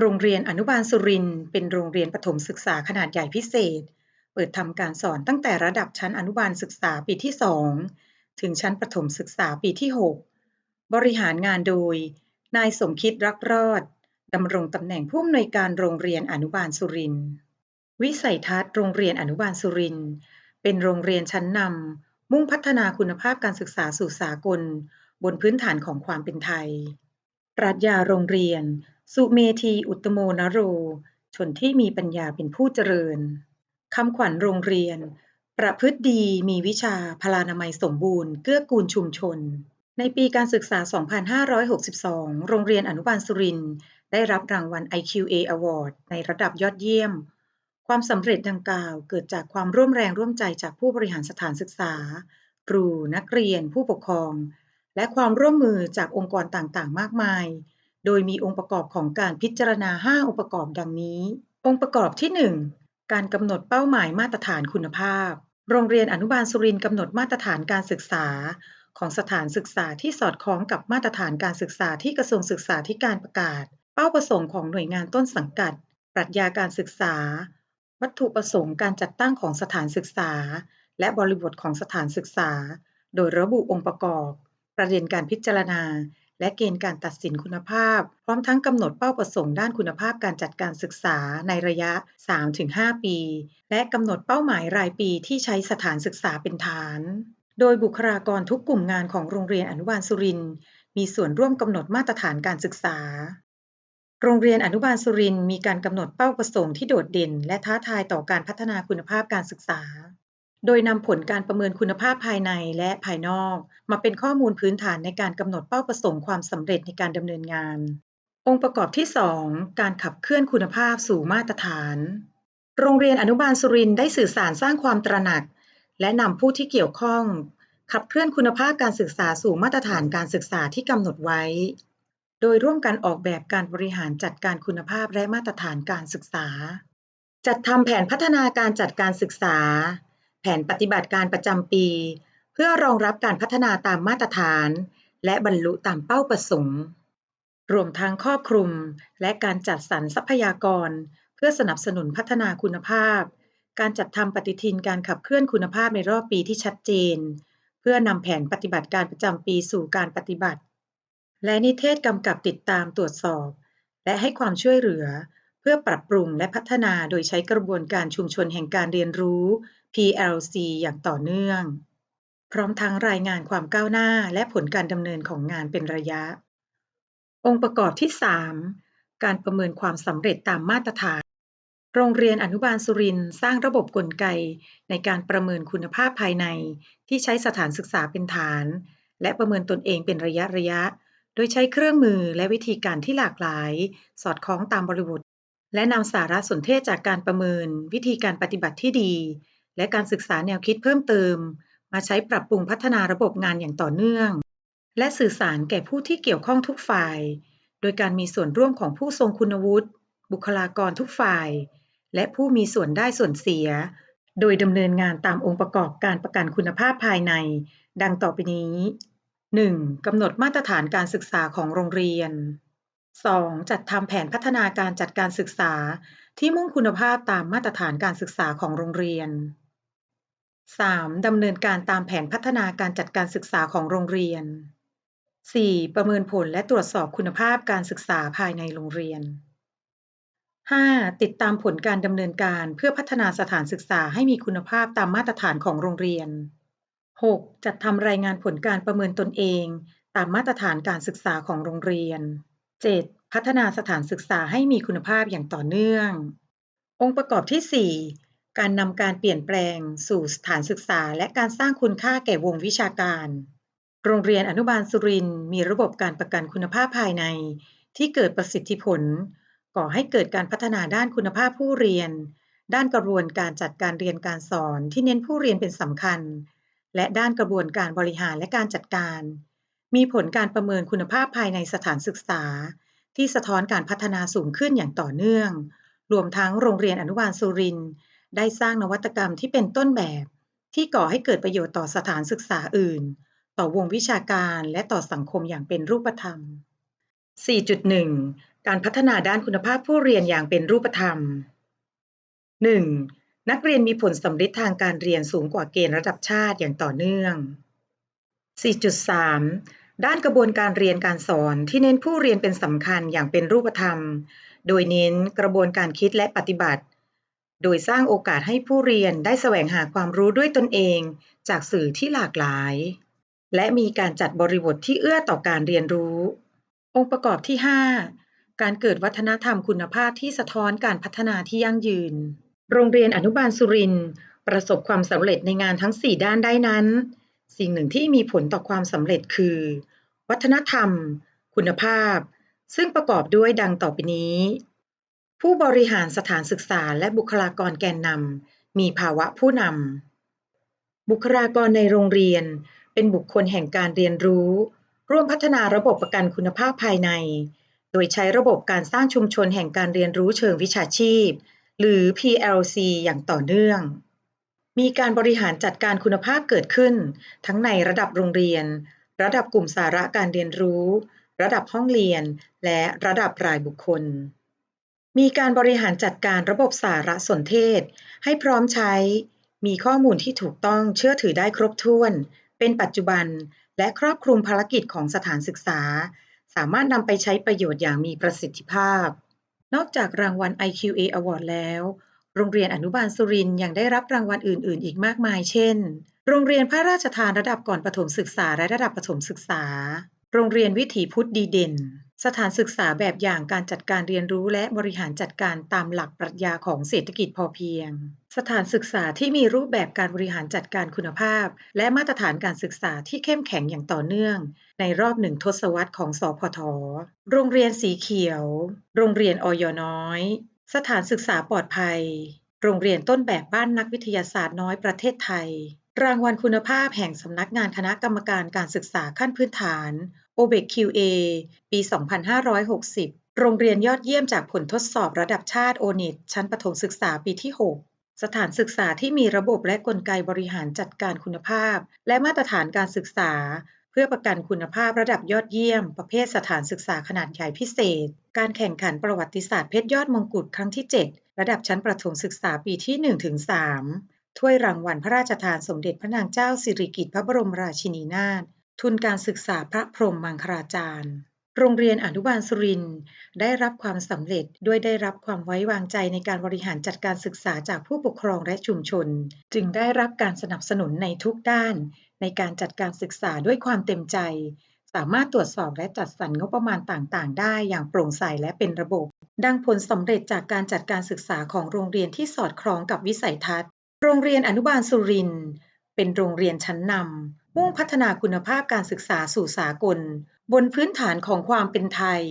โรงเรียนอนุบาลสุรินเป็นโรงเรียนประถมศึกษาขนาดใหญ่พิเศษ เปิดทำการสอนตั้งแต่ระดับชั้นอนุบาลศึกษาปีที่ 2 ถึงชั้นประถมศึกษาปีที่ 6 บริหารงานโดย นายสมคิดรักรอดดำรงตำแหน่งผู้อำนวยการโรงเรียนอนุบาลสุรินวิสัยทัศน์โรงเรียนอนุบาลสุรินเป็นโรงเรียนชั้นนำมุ่งพัฒนาคุณภาพการศึกษาสู่สากล บนพื้นฐานของความเป็นไทย ปรัชญาโรงเรียน สุเมธีอุตโมนโร ชนที่มีปัญญาเป็นผู้เจริญ คำขวัญโรงเรียน ประพฤติดีมีวิชาพลานามัยสมบูรณ์ เกื้อกูลชุมชน ในปีการศึกษา 2562 โรงเรียนอนุบาลสุรินทร์ได้รับรางวัล IQA Award ในระดับยอดเยี่ยม ความสำเร็จดังกล่าวเกิดจากความร่วมแรงร่วมใจจากผู้บริหารสถานศึกษา ครู นักเรียน ผู้ปกครอง และความร่วมมือจากองค์กรต่างๆ มากมาย โดยมีองค์ประกอบของการพิจารณา 5 องค์ประกอบดังนี้ องค์ประกอบที่ 1 การกำหนดเป้าหมายมาตรฐานคุณภาพ โรงเรียนอนุบาลสุรินทร์กำหนดมาตรฐานการศึกษา ของสถานศึกษาที่สอดคล้องกับมาตรฐานการศึกษาที่กระทรวงศึกษาธิการประกาศ เป้าประสงค์ของหน่วยงานต้นสังกัด ปรัชญาการศึกษา วัตถุประสงค์การจัดตั้งของสถานศึกษา และบริบทของสถานศึกษา โดยระบุองค์ประกอบ ประเด็นการพิจารณา และเกณฑ์การตัดสินคุณภาพ พร้อมทั้งกำหนดเป้าประสงค์ด้านคุณภาพการจัดการศึกษาในระยะ 3-5 ปี และกำหนดเป้าหมายรายปีที่ใช้สถานศึกษาเป็นฐาน โดยบุคลากรทุกกลุ่มงานของโรงเรียนอนุบาลสุรินทร์มีส่วนร่วมกำหนดมาตรฐานการศึกษา โรงเรียนอนุบาลสุรินทร์มีการกำหนดเป้าประสงค์ที่โดดเด่น และท้าทายต่อการพัฒนาคุณภาพการศึกษา โดยนำผลการประเมินคุณภาพภายในและภายนอก มาเป็นข้อมูลพื้นฐานในการกำหนดเป้าประสงค์ความสำเร็จในการดำเนินงาน องค์ประกอบที่ 2 การขับเคลื่อนคุณภาพสู่มาตรฐาน โรงเรียนอนุบาลสุรินได้สื่อสารสร้างความตระหนัก และนำผู้ที่เกี่ยวข้อง ขับเคลื่อนคุณภาพการศึกษาสู่มาตรฐานการศึกษาที่กำหนดไว้ โดยร่วมกันออกแบบการบริหารจัดการคุณภาพและมาตรฐานการศึกษา จัดทำแผนพัฒนาการจัดการศึกษา ผนปฏิบัติการประจำปี เพื่อรองรับการพัฒนาตามมาตรฐาน และบรรลุตามเป้าประสงค์ รวมทั้งครอบคลุมและการจัดสรรทรัพยากร เพื่อสนับสนุนพัฒนาคุณภาพ การจัดทำปฏิทินการขับเคลื่อนคุณภาพในรอบปีที่ชัดเจน เพื่อนำแผนปฏิบัติการประจำปีสู่การปฏิบัติ และนิเทศกำกับติดตามตรวจสอบ และให้ความช่วยเหลือ พื่อปรับปรุงและพัฒนาโดยใช้กระบวนการชุมชนแห่งการเรียนรู้ PLC อย่างต่อเนื่อง พร้อมทั้งรายงานความก้าวหน้าและผลการดำเนินของงานเป็นระยะ องค์ประกอบที่ 3 การประเมินความสำเร็จตามมาตรฐาน โรงเรียนอนุบาลสุรินทร์สร้างระบบกลไก ในการประเมินคุณภาพภายใน ที่ใช้สถานศึกษาเป็นฐาน และประเมินตนเองเป็นระยะระยะ โดยใช้เครื่องมือและวิธีการที่หลากหลาย สอดคล้องตามบริบท และนำสารสนเทศจากการประเมิน วิธีการปฏิบัติที่ดี และการศึกษาแนวคิดเพิ่มเติม มาใช้ปรับปรุงพัฒนาระบบงานอย่างต่อเนื่อง และสื่อสารแก่ผู้ที่เกี่ยวข้องทุกฝ่าย โดยการมีส่วนร่วมของผู้ทรงคุณวุฒิ บุคลากรทุกฝ่าย และผู้มีส่วนได้ส่วนเสีย โดยดำเนินงานตามองค์ประกอบการประกันคุณภาพภายใน ดังต่อไปนี้ 1. กำหนดมาตรฐานการศึกษาของโรงเรียน 2. จัดทำแผนพัฒนาการจัดการศึกษาที่มุ่งคุณภาพตามมาตรฐานการศึกษาของโรงเรียน 3. ดำเนินการตามแผนพัฒนาการจัดการศึกษาของโรงเรียน 4. ประเมินผลและตรวจสอบคุณภาพการศึกษาภายในโรงเรียน 5. ติดตามผลการดำเนินการเพื่อพัฒนาสถานศึกษาให้มีคุณภาพตามมาตรฐานของโรงเรียน 6. จัดทำรายงานผลการประเมินตนเอง ตามมาตรฐานการศึกษาของโรงเรียน 7. พัฒนาสถานศึกษาให้มีคุณภาพอย่างต่อเนื่อง องค์ประกอบที่ 4 การนำการเปลี่ยนแปลงสู่สถานศึกษา และการสร้างคุณค่าแก่วงวิชาการ โรงเรียนอนุบาลสุรินมีระบบการประกันคุณภาพภายใน ที่เกิดประสิทธิผล ก่อให้เกิดการพัฒนาด้านคุณภาพผู้เรียน ด้านกระบวนการจัดการเรียนการสอนที่เน้นผู้เรียนเป็นสำคัญ และด้านกระบวนการบริหารและการจัดการ มีผลการประเมินคุณภาพภายในสถานศึกษา ที่สะท้อนการพัฒนาสูงขึ้นอย่างต่อเนื่อง รวมทั้งโรงเรียนอนุบาลสุรินทร์ได้สร้างนวัตกรรมที่เป็นต้นแบบ ที่ก่อให้เกิดประโยชน์ต่อสถานศึกษาอื่น ต่อวงวิชาการและต่อสังคมอย่างเป็นรูปธรรม 4.1 การพัฒนาด้านคุณภาพผู้เรียนอย่างเป็นรูปธรรม 1. นักเรียนมีผลสำเร็จทางการเรียนสูงกว่าเกณฑ์ระดับชาติอย่างต่อเนื่อง 4.3 ด้านกระบวนการเรียนการสอนที่เน้นผู้เรียนเป็นสำคัญอย่างเป็นรูปธรรม โดยเน้นกระบวนการคิดและปฏิบัติ โดยสร้างโอกาสให้ผู้เรียนได้แสวงหาความรู้ด้วยตนเอง จากสื่อที่หลากหลาย และมีการจัดบริบทที่เอื้อต่อการเรียนรู้ องค์ประกอบที่ 5 การเกิดวัฒนธรรมคุณภาพที่สะท้อนการพัฒนาที่ยั่งยืน โรงเรียนอนุบาลสุรินทร์ประสบความสำเร็จในงานทั้ง 4 ด้านได้นั้น สิ่งหนึ่งที่มีผลต่อความสำเร็จคือ วัฒนธรรม คุณภาพ ซึ่งประกอบด้วยดังต่อไปนี้ ผู้บริหารสถานศึกษาและบุคลากรแกนนำมีภาวะผู้นำบุคลากรในโรงเรียน เป็นบุคคลแห่งการเรียนรู้ ร่วมพัฒนาระบบประกันคุณภาพภายใน โดยใช้ระบบการสร้างชุมชนแห่งการเรียนรู้เชิงวิชาชีพ หรือ PLC อย่างต่อเนื่อง มีการบริหารจัดการคุณภาพเกิดขึ้น ทั้งในระดับโรงเรียน ระดับกลุ่มสาระการเรียนรู้ ระดับห้องเรียน และระดับรายบุคคล มีการบริหารจัดการระบบสารสนเทศ ให้พร้อมใช้ มีข้อมูลที่ถูกต้องเชื่อถือได้ครบถ้วน เป็นปัจจุบัน และครอบคลุมภารกิจของสถานศึกษา สามารถนำไปใช้ประโยชน์อย่างมีประสิทธิภาพ นอกจากรางวัล IQA Award แล้ว โรงเรียนอนุบาลสุรินยังได้รับรางวัลอื่น ๆ อีกมากมาย เช่น โรงเรียนพระราชทานระดับก่อนประถมศึกษาและระดับประถมศึกษา โรงเรียนวิถีพุทธดีเด่น สถานศึกษาแบบอย่างการจัดการเรียนรู้และบริหารจัดการตามหลักปรัชญาของเศรษฐกิจพอเพียง สถานศึกษาที่มีรูปแบบการบริหารจัดการคุณภาพ และมาตรฐานการศึกษาที่เข้มแข็งอย่างต่อเนื่อง ในรอบหนึ่งทศวรรษของสพท โรงเรียนสีเขียว โรงเรียนอยน้อย สถานศึกษาปลอดภัย โรงเรียนต้นแบบบ้านนักวิทยาศาสตร์น้อยประเทศไทย รางวัลคุณภาพแห่งสำนักงานคณะกรรมการการศึกษาขั้นพื้นฐาน OBEQA ปี 2560 โรงเรียนยอดเยี่ยมจากผลทดสอบระดับชาติ ONIT ชั้นประถมศึกษาปีที่ 6 สถานศึกษาที่มีระบบและกลไกบริหารจัดการคุณภาพ และมาตรฐานการศึกษา พื่อประกันคุณภาพระดับยอดเยี่ยม ประเภทสถานศึกษาขนาดใหญ่พิเศษ การแข่งขันประวัติศาสตร์เพชรยอดมงกุฎครั้งที่ 7 ระดับชั้นประถมศึกษาปีที่ 1-3 ถ้วยรางวัลพระราชทานสมเด็จพระนางเจ้าสิริกิติ์พระบรมราชินีนาถ ทุนการศึกษาพระพรหมมังคลาจารย์ โรงเรียนอนุบาลสุรินทร์ได้รับความสำเร็จด้วยได้รับความไว้วางใจในการบริหารจัดการศึกษาจากผู้ปกครองและชุมชน จึงได้รับการสนับสนุนในทุกด้าน ในการจัดการศึกษาด้วยความเต็มใจ สามารถตรวจสอบและจัดสรรงบประมาณต่างๆ ได้อย่างโปร่งใสและเป็นระบบ ดังผลสำเร็จจากการจัดการศึกษาของโรงเรียนที่สอดคล้องกับวิสัยทัศน์ โรงเรียนอนุบาลสุรินทร์เป็นโรงเรียนชั้นนำมุ่งพัฒนาคุณภาพการศึกษาสู่สากล บนพื้นฐานของความเป็นไทย